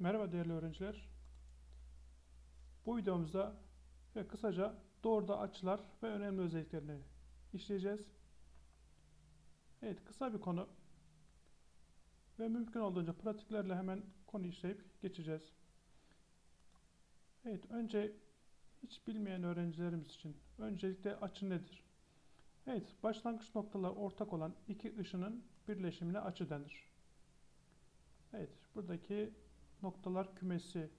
Merhaba değerli öğrenciler. Bu videomuzda ve kısaca doğruda açılar ve önemli özelliklerini işleyeceğiz. Evet kısa bir konu ve mümkün olduğunca pratiklerle hemen konu işleyip geçeceğiz. Evet önce hiç bilmeyen öğrencilerimiz için öncelikle açı nedir? Evet başlangıç noktalar ortak olan iki ışının birleşimine açı denir. Evet buradaki noktalar kümesi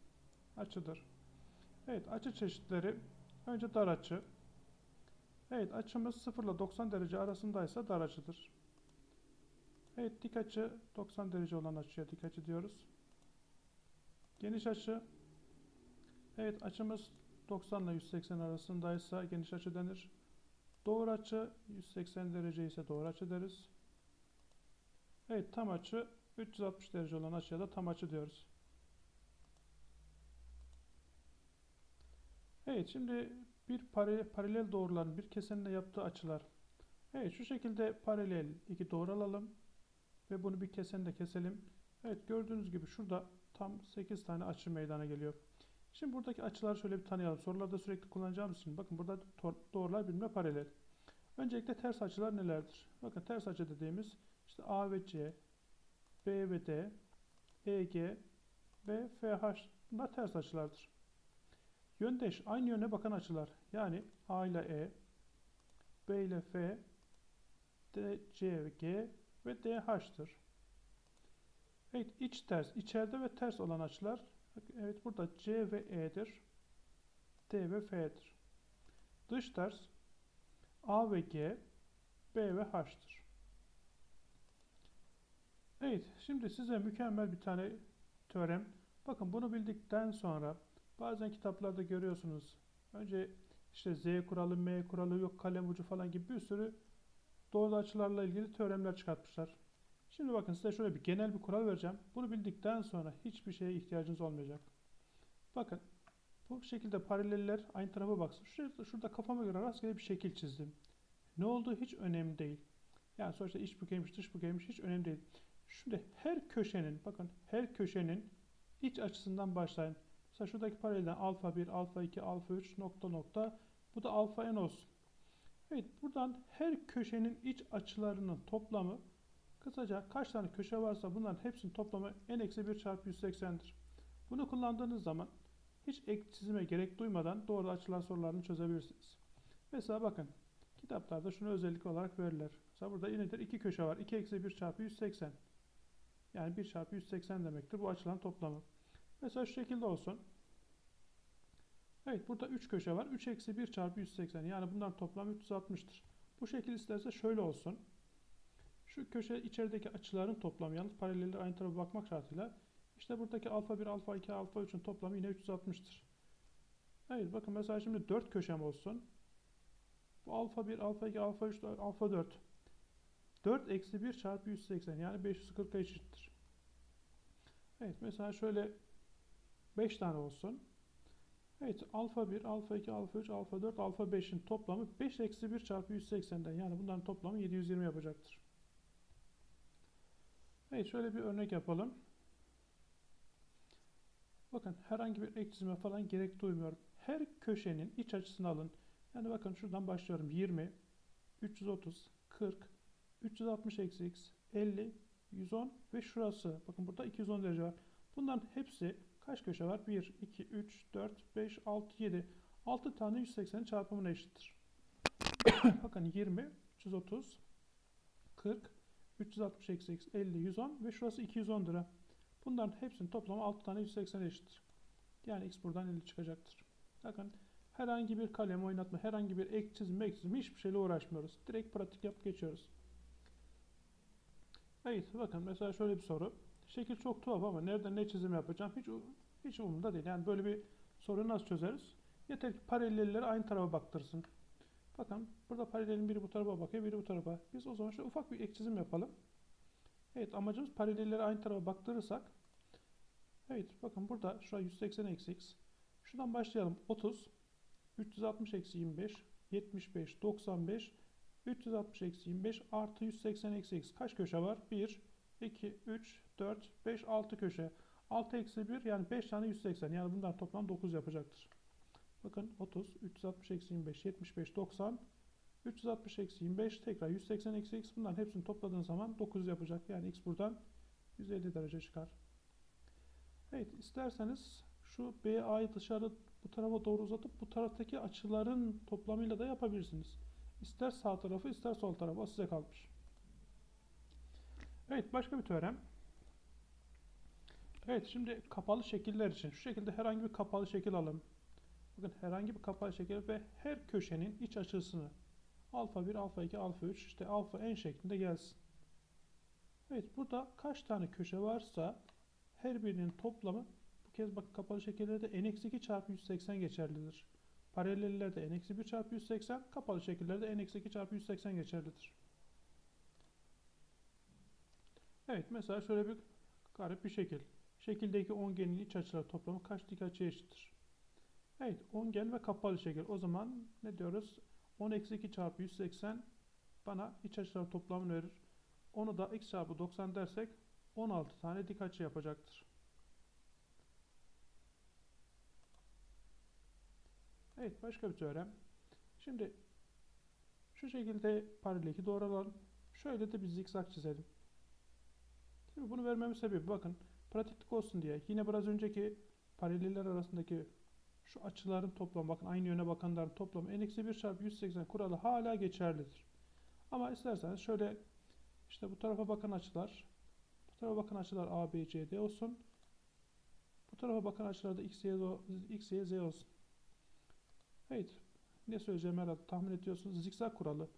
açıdır. Evet açı çeşitleri önce dar açı. Evet açımız 0 ile 90 derece arasındaysa dar açıdır. Evet dik açı 90 derece olan açıya dik açı diyoruz. Geniş açı Evet açımız 90 ile 180 arasındaysa geniş açı denir. Doğru açı 180 derece ise doğru açı deriz. Evet tam açı 360 derece olan açıya da tam açı diyoruz. Evet şimdi bir paralel doğruların bir kesenle yaptığı açılar. Evet şu şekilde paralel iki doğru alalım ve bunu bir kesenle keselim. Evet gördüğünüz gibi şurada tam 8 tane açı meydana geliyor. Şimdi buradaki açıları şöyle bir tanıyalım. Sorularda sürekli kullanacağımız için bakın burada doğrular birbirine paralel. Öncelikle ters açılar nelerdir? Bakın ters açı dediğimiz işte A ve C, B ve D, EG ve FH bunlar ters açılardır. Yöndeş aynı yöne bakan açılar yani A ile E, B ile F, D, C G ve DH'tır. Evet iç ters, içeride ve ters olan açılar evet burada C ve E'dir. D ve F'dir. Dış ters A ve G, B ve H'tır. Evet, şimdi size mükemmel bir tane teorem. Bakın bunu bildikten sonra Bazen kitaplarda görüyorsunuz. Önce işte Z kuralı, M kuralı, yok kalem ucu falan gibi bir sürü doğru açılarla ilgili teoremler çıkartmışlar. Şimdi bakın size şöyle bir genel bir kural vereceğim. Bunu bildikten sonra hiçbir şeye ihtiyacınız olmayacak. Bakın bu şekilde paraleller aynı tarafa baksın. Şurada, şurada kafama göre rastgele bir şekil çizdim. Ne olduğu hiç önemli değil. Yani sonuçta iç bükeymiş, dış bükeymiş hiç önemli değil. Şimdi her köşenin, bakın her köşenin iç açısından başlayın. Mesela şuradaki paralelden alfa 1, alfa 2, alfa 3 nokta nokta. Bu da alfa n olsun. Evet buradan her köşenin iç açılarının toplamı kısaca kaç tane köşe varsa bunların hepsinin toplamı n-1 çarpı 180'dir. Bunu kullandığınız zaman hiç ek çizime gerek duymadan doğru açılar sorularını çözebilirsiniz. Mesela bakın kitaplarda şunu özellik olarak verirler. Mesela burada nedir? 2 köşe var. 2 eksi 1 çarpı 180. Yani 1 çarpı 180 demektir bu açılan toplamı. Mesela şu şekilde olsun. Evet burada 3 köşe var. 3 eksi 1 çarpı 180. Yani bunların toplamı 360'tır. Bu şekil isterse şöyle olsun. Şu köşe içerideki açıların toplamı yalnız paralelleri aynı tarafa bakmak şartıyla işte buradaki alfa 1, alfa 2, alfa 3'ün toplamı yine 360'tır. Evet bakın mesela şimdi 4 köşem olsun. Bu alfa 1, alfa 2, alfa 3, alfa 4. 4 eksi 1 çarpı 180 yani 540'a eşittir. Evet mesela şöyle 5 tane olsun. Evet alfa 1, alfa 2, alfa 3, alfa 4, alfa 5'in toplamı 5 eksi 1 çarpı 180'den yani bunların toplamı 720 yapacaktır. Evet şöyle bir örnek yapalım. Bakın herhangi bir ek çizime falan gerek duymuyorum. Her köşenin iç açısını alın. Yani bakın şuradan başlıyorum. 20, 330, 40, 360 eksi x, 50, 110 ve şurası. Bakın burada 210 derece var. Bunların hepsi Kaç köşe var? 1, 2, 3, 4, 5, 6, 7. 6 tane 180 çarpımına eşittir. Bakın 20, 330, 40, 360 eksi x 50, 110 ve şurası 210 lira. Bunların hepsinin toplamı 6 tane 180 eşittir. Yani x buradan 50 çıkacaktır. Bakın herhangi bir kalem oynatma, herhangi bir ek çizim, ek çizim hiçbir şeyle uğraşmıyoruz. Direkt pratik yapıp geçiyoruz. Evet bakın mesela şöyle bir soru. Şekil çok tuhaf ama nerede ne çizim yapacağım hiç hiç umurumda değil. Yani böyle bir soruyu nasıl çözeriz? Yeter ki paralelleri aynı tarafa baktırsın. Bakın burada paralelin biri bu tarafa bakıyor, biri bu tarafa. Biz o zaman şöyle ufak bir ek çizim yapalım. Evet amacımız paralelleri aynı tarafa baktırırsak. Evet bakın burada şurada 180 eksi x. Şuradan başlayalım. 30, 360 eksi 25, 75, 95, 360 eksi 25 artı 180 eksi x. Kaç köşe var? 1, 2, 3, 4, 5, 6 köşe. 6 eksi 1 yani 5 tane 180 yani bunlar toplam 9 yapacaktır. Bakın 30, 360 eksi 25, 75, 90, 360 eksi 25 tekrar 180 eksi x bunların hepsini topladığın zaman 9 yapacak. Yani x buradan 150 derece çıkar. Evet isterseniz şu BA'yı dışarı bu tarafa doğru uzatıp bu taraftaki açıların toplamıyla da yapabilirsiniz. İster sağ tarafı ister sol tarafı size kalmış. Evet başka bir teorem. Evet şimdi kapalı şekiller için şu şekilde herhangi bir kapalı şekil alalım. Bakın herhangi bir kapalı şekil ve her köşenin iç açısını alfa 1, alfa 2, alfa 3 işte alfa n şeklinde gelsin. Evet burada kaç tane köşe varsa her birinin toplamı bu kez bak kapalı şekillerde n-2 çarpı 180 geçerlidir. Paralellerde n-1 çarpı 180, kapalı şekillerde n-2 çarpı 180 geçerlidir. Evet mesela şöyle bir garip bir şekil. Şekildeki ongenin iç açıları toplamı kaç dik açıya eşittir? Evet ongen ve kapalı şekil. O zaman ne diyoruz? 10 eksi 2 çarpı 180 bana iç açılar toplamını verir. Onu da x çarpı 90 dersek 16 tane dik açı yapacaktır. Evet başka bir teorem. Şimdi şu şekilde paralel doğrulalım. Şöyle de bir zikzak çizelim. Şimdi bunu vermemin sebebi bakın pratiklik olsun diye yine biraz önceki paraleller arasındaki şu açıların toplamı bakın aynı yöne bakanların toplamı n-1 çarpı 180 kuralı hala geçerlidir. Ama isterseniz şöyle işte bu tarafa bakan açılar bu tarafa bakan açılar A, B, C, D olsun. Bu tarafa bakan açılar da X, Y, X, Y, Z olsun. Evet. Ne söyleyeceğim herhalde tahmin ediyorsunuz. Zikzak kuralı.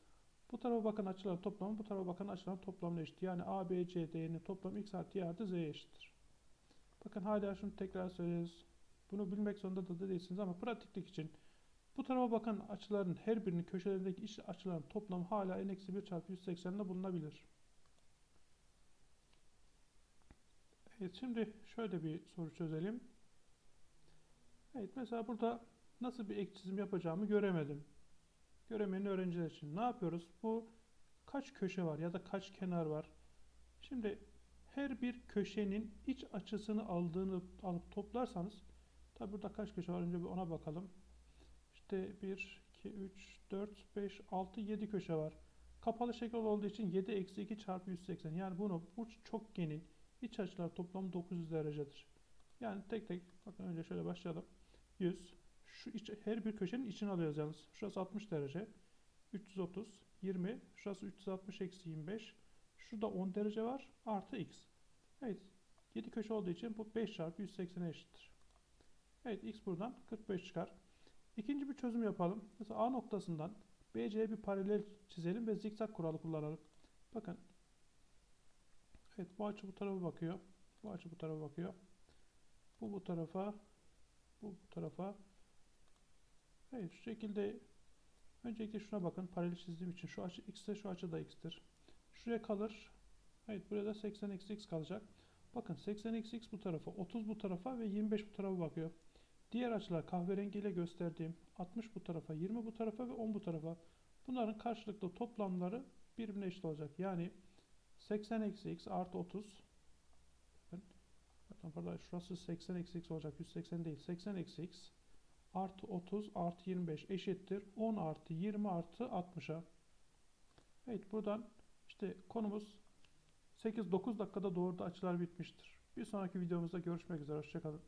Bu tarafa bakan açıların toplamı bu tarafa bakan açıların toplamına eşit. Yani A, B, C, D'nin toplamı X artı Y artı Z'ye eşittir. Bakın hala şunu tekrar söylüyoruz. Bunu bilmek zorunda da değilsiniz ama pratiklik için bu tarafa bakan açıların her birinin köşelerindeki iç açıların toplamı hala n-1 çarpı 180 ile bulunabilir. Evet şimdi şöyle bir soru çözelim. Evet mesela burada nasıl bir ek çizim yapacağımı göremedim. Göremeyen öğrenciler için ne yapıyoruz? Bu kaç köşe var ya da kaç kenar var? Şimdi her bir köşenin iç açısını aldığını alıp toplarsanız tabi burada kaç köşe var önce bir ona bakalım. İşte 1, 2, 3, 4, 5, 6, 7 köşe var. Kapalı şekil olduğu için 7 eksi 2 çarpı 180. Yani bunu bu çokgenin iç açılar toplamı 900 derecedir. Yani tek tek bakın önce şöyle başlayalım. 100 şu iç, her bir köşenin içini alıyoruz yalnız. Şurası 60 derece. 330, 20, şurası 360 eksi 25. Şurada 10 derece var. Artı x. Evet. 7 köşe olduğu için bu 5 çarpı 180'e eşittir. Evet x buradan 45 çıkar. İkinci bir çözüm yapalım. Mesela A noktasından BC'ye bir paralel çizelim ve zikzak kuralı kullanalım. Bakın. Evet bu açı bu tarafa bakıyor. Bu açı bu tarafa bakıyor. Bu bu tarafa. Bu bu tarafa. Evet şu şekilde öncelikle şuna bakın. Paralel çizdiğim için şu açı x ise şu açı da x'tir. Şuraya kalır. Evet buraya da 80 eksi x kalacak. Bakın 80 eksi x bu tarafa, 30 bu tarafa ve 25 bu tarafa bakıyor. Diğer açılar kahverengiyle gösterdiğim 60 bu tarafa, 20 bu tarafa ve 10 bu tarafa. Bunların karşılıklı toplamları birbirine eşit olacak. Yani 80 eksi x artı 30 bakın, bakın pardon şurası 80 eksi x olacak. 180 değil. 80 eksi x artı 30 artı 25 eşittir. 10 artı 20 artı 60'a. Evet buradan işte konumuz 8-9 dakikada doğruda açılar bitmiştir. Bir sonraki videomuzda görüşmek üzere. Hoşçakalın.